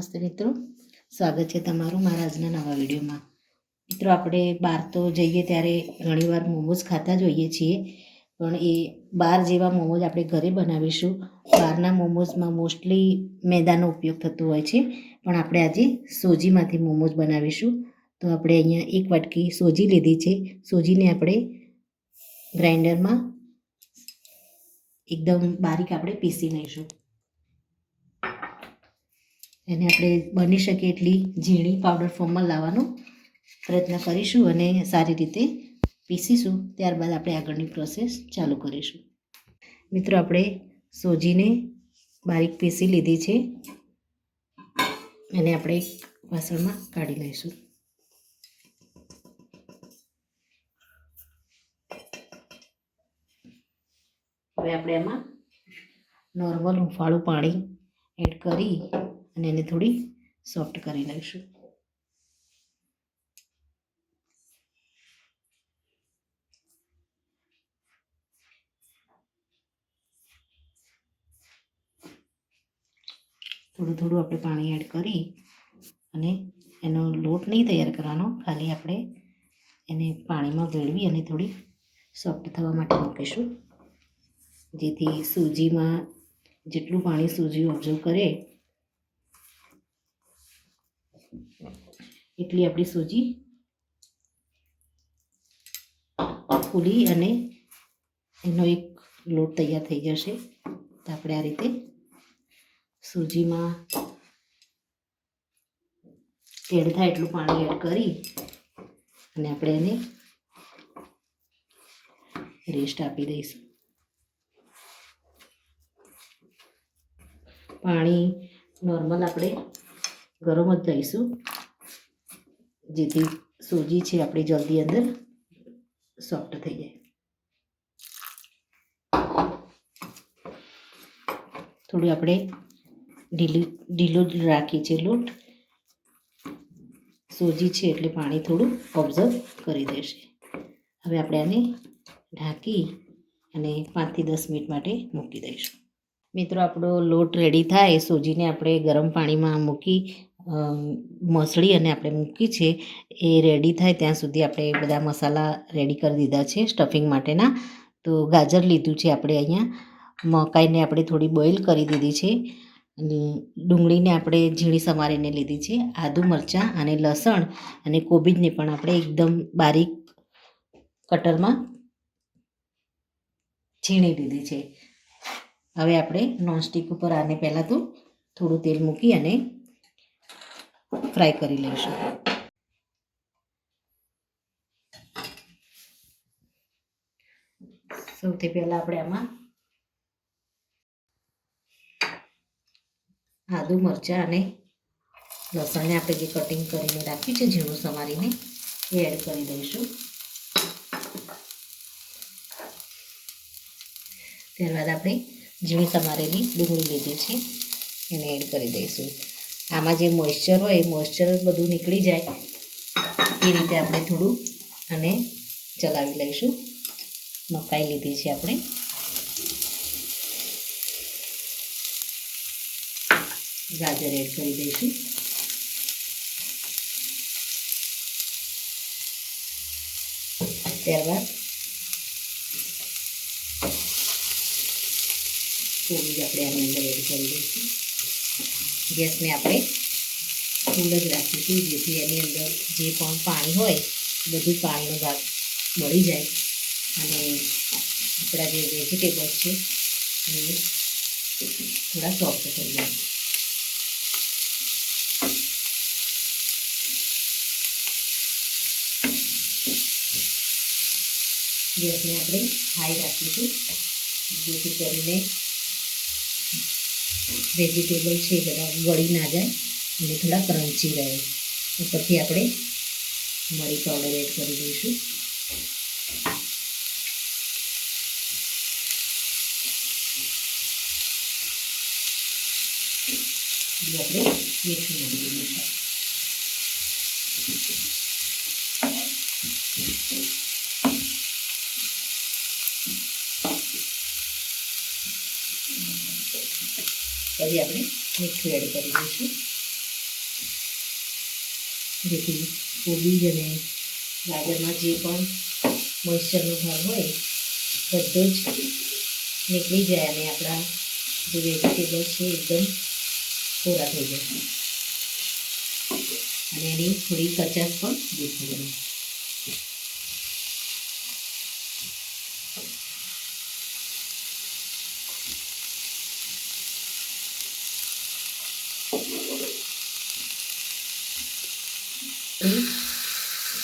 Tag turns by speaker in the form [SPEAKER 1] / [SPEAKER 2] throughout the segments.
[SPEAKER 1] નમસ્તે મિત્રો. સ્વાગત છે તમારું મારા આજના નવા વિડીયોમાં. મિત્રો, આપણે બહાર તો જઈએ ત્યારે ઘણીવાર મોમોઝ ખાતા જ હોઈએ છીએ, પણ એ બહાર જેવા મોમોઝ આપણે ઘરે બનાવીશું. બહારના મોમોઝમાં મોસ્ટલી મેદાનો ઉપયોગ થતો હોય છે, પણ આપણે આજે સોજીમાંથી મોમોઝ બનાવીશું. તો આપણે અહીંયા એક વાટકી સોજી લીધી છે. સોજીને આપણે ગ્રાઇન્ડરમાં એકદમ બારીક આપણે પીસી લઈશું. એને આપણે બની શકે એટલી ઝીણી પાવડર ફોર્મમાં લાવવાનો પ્રયત્ન કરીશું અને સારી રીતે પીસીશું. ત્યારબાદ આપણે આગળની પ્રોસેસ ચાલુ કરીશું. મિત્રો, આપણે સોજીને બારીક પીસી લીધી છે. એને આપણે વાસણમાં કાઢી લઈશું. હવે આપણે એમાં નોર્મલ હુંફાળું પાણી એડ કરી અને એને થોડી સોફ્ટ કરી લઈશું. થોડું થોડું આપણે પાણી એડ કરી અને એનો લોટ નહીં તૈયાર કરવાનો, ખાલી આપણે એને પાણીમાં ભેળવી અને થોડી સોફ્ટ થવા માટે મૂકીશું. જેથી સૂજીમાં જેટલું પાણી સૂજી ઓબ્ઝર્વ કરે એટલી આપણી સૂજી ફૂલી અને એનો એક લોટ તૈયાર થઈ જશે. તો આપણે આ રીતે સૂજીમાં તેડ થાય એટલું પાણી એડ કરી અને આપણે એને રેસ્ટ આપી દઈશું. પાણી નોર્મલ આપણે ગરમ જ દઈશું. જેથી સોજી છે આપણી જલ્દી અંદર. સોફ્ટ થઈ જાય. થોડું આપણે ઢીલું, ઢીલો રાખીએ છીએ લોટ. સોજી છે એટલે પાણી થોડું ઓબ્ઝર્વ કરી દેશે. હવે આપણે આને ઢાંકી અને પાંચથી દસ મિનિટ માટે મૂકી દઈશું. મિત્રો, આપણો લોટ રેડી થાય. સોજીને આપણે ગરમ પાણીમાં મૂકી મસળી અને આપણે મૂકી છે, એ રેડી થાય ત્યાં સુધી આપણે બધા મસાલા રેડી કરી દીધા છે સ્ટફિંગ માટેના. તો ગાજર લીધું છે આપણે અહીંયા. મકાઈને આપણે થોડી બોઇલ કરી દીધી છે. ડુંગળીને આપણે ઝીણી સમારીને લીધી છે. આદુ, મરચાં અને લસણ અને કોબીજને પણ આપણે એકદમ બારીક કટરમાં છીણી લીધી છે. હવે આપણે નોનસ્ટિક ઉપર આને પહેલાં તો થોડું તેલ મૂકી અને ફ્રાય કરી લઈશું. સૌથી પહેલાં આપણે આમાં આદુ મરચાં અને લસણને આપણે જે કટિંગ કરીને રાખ્યું છે, ઝીણું સમારીને એ એડ કરી દઈશું. ત્યારબાદ આપણે ઝીણી સમારેલી ડુંગળી લીધી છે, એને એડ કરી દઈશું. આમાં જે મોઇશ્ચર હોય, એ મોઇશ્ચર બધું નીકળી જાય. એ રીતે આપણે થોડું અને ચલાવી લઈશું. મકાઈ લીધી છે આપણે. ગાજર એડ કરી દઈશું. ત્યારબાદ કોબીજ આપણે આની અંદર એડ કરી દઈશું. ગેસને આપણે ફૂલ જ રાખીશું, જેથી એની અંદર જે પણ પાણી હોય, બધું પાણીનો ભાગ બળી જાય. અને આપણા જે વેજીટેબલ્સ છે, એ થોડા સોફ્ટ થઈ જાય. ગેસને આપણે હાઈ રાખીશું, જેથી કરીને વેજીટેબલ છે બધા ગળી ના જાય અને થોડા ક્રન્ચી રહે. ઉપરથી આપણે મરી પાવડર એડ કરી દઈશું. આપણે મીઠું નાખી દઈશું. પછી આપણે મીઠું એડ કરી દઈશું. જેથી કોબીજ અને ગાજરમાં જે પણ મોઇશ્ચરનો ભાગ હોય, બધો જ નીકળી જાય અને આપણા જે વેજીટેબલ્સ છે, એકદમ પૂરા થઈ જાય. અને એની થોડી કચાશ પણ દૂર જાય.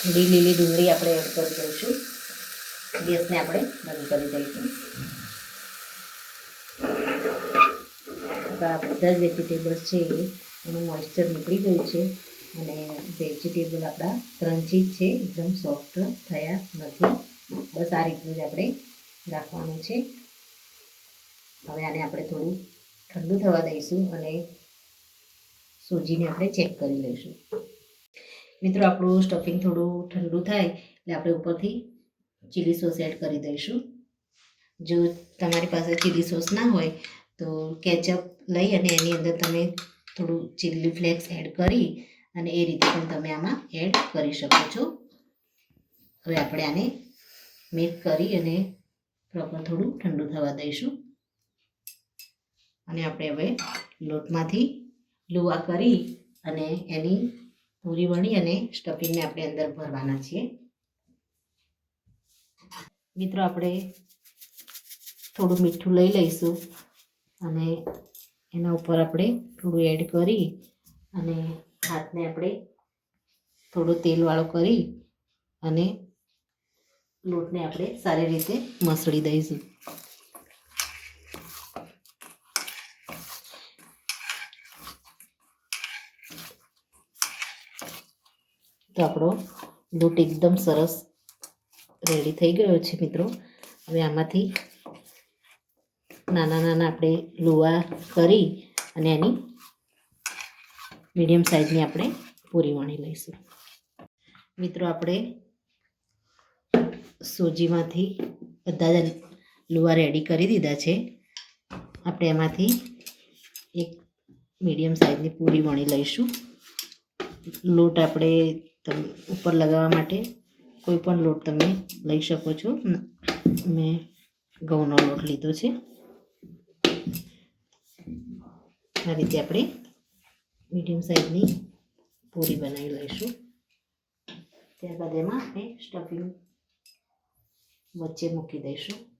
[SPEAKER 1] થોડી લીલી ડુંગળી આપણે એડ કરી દઈશું. ગેસને આપણે બંધ કરી દઈશું. આ બધા જ વેજીટેબલ્સ છે એનું મોઇશ્ચર નીકળી ગયું છે અને વેજીટેબલ આપણા ક્રન્ચી છે, એકદમ સોફ્ટ થયા નથી. બસ આ રીતનું જ આપણે રાખવાનું છે. હવે આને આપણે થોડું ઠંડુ થવા દઈશું અને સૂજીને આપણે ચેક કરી લઈશું. મિત્રો, આપણું સ્ટફિંગ થોડું ઠંડુ થાય એટલે આપણે ઉપરથી ચીલી સોસ એડ કરી દઈશું. જો તમારી પાસે ચીલી સોસ ના હોય, તો કેચઅપ લઈ અને એની અંદર તમે થોડું ચીલી ફ્લેક્સ એડ કરી અને એ રીતે પણ તમે આમાં એડ કરી શકો છો. હવે આપણે આને મિક્સ કરી અને પ્રોપર થોડું ઠંડુ થવા દઈશું. અને આપણે હવે લોટમાંથી લુવા કરી અને એની પૂરી વણી અને સ્ટફિંગને આપણે અંદર ભરવાના છીએ. મિત્રો, આપણે થોડું મીઠું લઈ લઈશું અને એના ઉપર આપણે થોડું એડ કરી અને હાથને આપણે થોડું તેલવાળો કરી અને લોટને આપણે સારી રીતે મસળી દઈશું. તો આપણો લોટ એકદમ સરસ રેડી થઈ ગયો છે મિત્રો. હવે આમાંથી નાના નાના આપણે લુવા કરી અને એની મીડિયમ સાઇઝની આપણે પૂરી વણી લઈશું. મિત્રો, આપણે સોજીમાંથી બધા જ લુવા રેડી કરી દીધા છે. આપણે એમાંથી એક મીડિયમ સાઇઝની પૂરી વણી લઈશું. લોટ આપણે તમ ઉપર લગાવવા માટે કોઈ પણ લોટ તમે લઈ શકો છો. મેં ઘઉંનો લોટ લીધો છે. આ રીતે આપણે મીડિયમ સાઈઝની પૂરી બનાવી લઈશું. ત્યારબાદ એમાં આપણે સ્ટફિંગ વચ્ચે મૂકી દઈશું.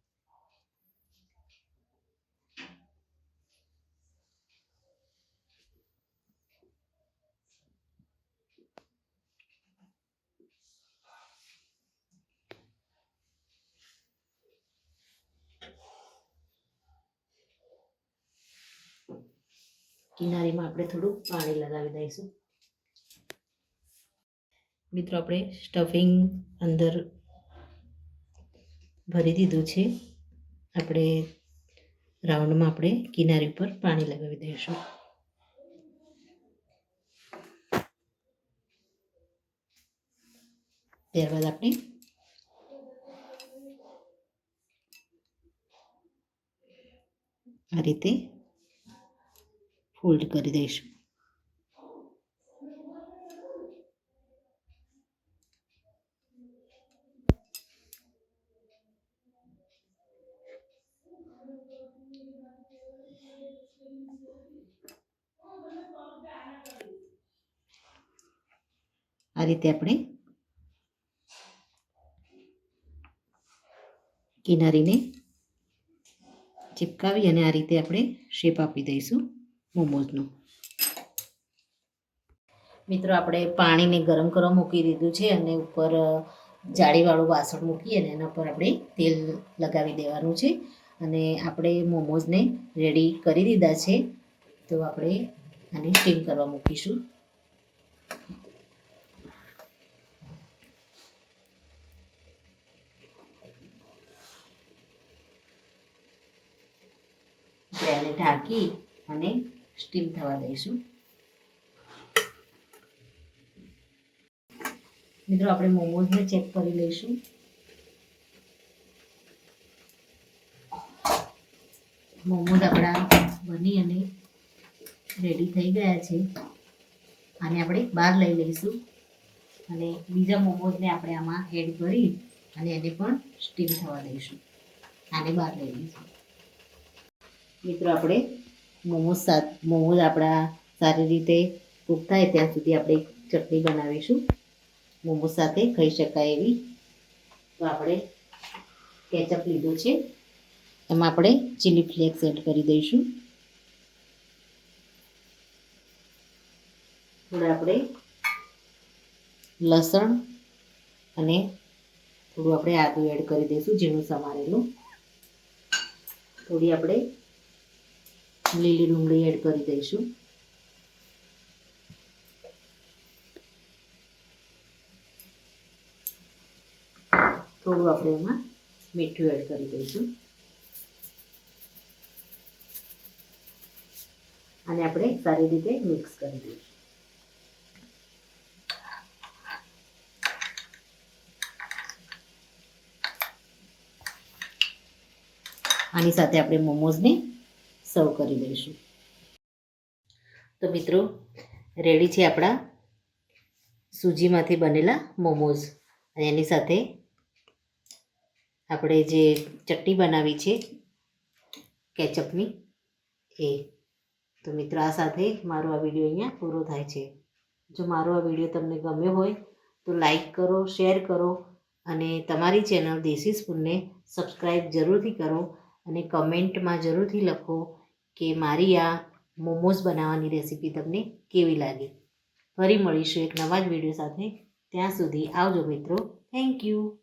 [SPEAKER 1] કિનારીમાં આપણે થોડું પાણી લગાવી દઈશું. મિત્રો, આપણે સ્ટફિંગ અંદર ભરી દીધું છે. આપણે રાઉન્ડમાં આપણે કિનારી પર પાણી લગાવી દઈશું. ત્યારબાદ આપણે આ રીતે ફોલ્ડ કરી દઈશું. આ રીતે આપણે કિનારીને ચિપકાવી અને આ રીતે આપણે શેપ આપી દઈશું. મોમોઝનો મિત્રો, આપણે પાણીને ગરમ કરવા મૂકી દીધું છે અને ઉપર જાળીવાળું વાસણ મૂકી અને એના પર આપણે તેલ લગાવી દેવાનું છે. અને આપણે મોમોઝને રેડી કરી દીધા છે. તો આપણે આને સ્ટીમ કરવા મૂકીશું. ઢાંકી અને સ્ટીમ થવા દઈશું. મિત્રો, આપણે મોમોઝને ચેક કરી લઈશું. મોમોઝ આપણા બની અને રેડી થઈ ગયા છે. આને આપણે બહાર લઈ લઈશું. અને બીજા મોમોઝને આપણે આમાં એડ કરી અને એને પણ સ્ટીમ થવા દઈશું. આને બહાર લઈ લઈશું. મિત્રો, આપણે મોમોઝ સાથ મોમોઝ આપણા સારી રીતે કૂક થાય ત્યાં સુધી આપણે ચટણી બનાવીશું. મોમોઝ સાથે ખાઈ શકાય એવી. તો આપણે કેચઅપ લીધું છે. એમાં આપણે ચીલી ફ્લેક્સ એડ કરી દઈશું. થોડા આપણે લસણ અને થોડું આપણે આદું એડ કરી દઈશું, ઝીણું સમારેલું. થોડી આપણે લીલી ડુંગળી એડ કરી દઈશું. થોડું આપણે એમાં મીઠું એડ કરી દઈશું. અને આપણે સારી રીતે મિક્સ કરી દઈશું. આની સાથે આપણે મોમોઝને સર્વ કરી દઈશું તો મિત્રો, રેડી છે આપણા સૂજીમાંથી બનેલા મોમોઝ. અને એની સાથે આપણે જે ચટણી બનાવી છે કેચઅપની એ. તો મિત્રો, આ સાથે મારો આ વીડિયો અહીંયા પૂરો થાય છે. જો મારો આ વીડિયો તમને ગમ્યો હોય, તો લાઈક કરો, શેર કરો, અને તમારી ચેનલ દેશી સ્પૂનને સબસ્ક્રાઈબ જરૂરથી કરો, અને કમેન્ટમાં જરૂરથી લખો કે મારી આ મોમોઝ બનાવવાની રેસીપી તમને કેવી લાગી? ફરી મળીશું એક નવા જ વીડિયો સાથે. ત્યાં સુધી આવજો મિત્રો. Thank you